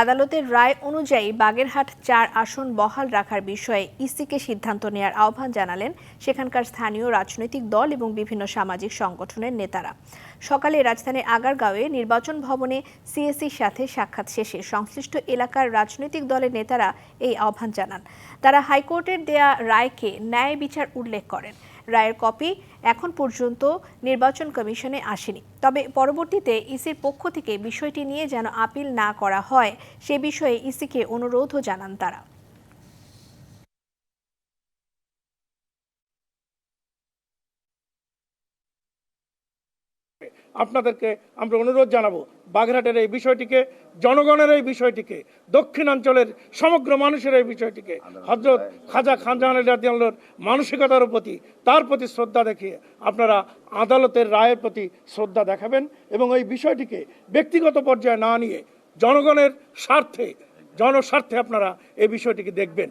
আদালতের রায় অনুযায়ী বাগেরহাট চার আসন বহাল রাখার বিষয়ে ইসিকে সিদ্ধান্ত নেওয়ার আহ্বান জানালেন সেখানকার স্থানীয় রাজনৈতিক দল এবং বিভিন্ন সামাজিক সংগঠনের নেতারা। সকালে রাজধানীর আগারগাঁওয়ে নির্বাচন ভবনে সিএসির সাথে সাক্ষাৎ শেষে সংশ্লিষ্ট এলাকার রাজনৈতিক দলের নেতারা এই আহ্বান জানান। তারা হাইকোর্টের দেয়া রায়কে ন্যায় বিচার উল্লেখ করেন। রায়ের কপি এখন পর্যন্ত নির্বাচন কমিশনে আসেনি। তবে পরবর্তীতে ইসির পক্ষ থেকে বিষয়টি নিয়ে যেন আপিল না করা হয়, সে বিষয়ে ইসিকে অনুরোধও জানান তারা। আপনাদেরকে আমরা অনুরোধ জানাব বাগেরহাটের এই বিষয়টিকে জনগণের এই বিষয়টিকে দক্ষিণাঞ্চলের সমগ্র মানুষের এই বিষয়টিকে হজরত খাজা খানজাহান রাদিয়াল্লাহর মানসিকতার প্রতি তার প্রতি শ্রদ্ধা দেখিয়ে আপনারা আদালতের রায়ের প্রতি শ্রদ্ধা দেখাবেন এবং এই বিষয়টিকে ব্যক্তিগত পর্যায়ে না নিয়ে জনগণের স্বার্থে জনস্বার্থে আপনারা এই বিষয়টিকে দেখবেন।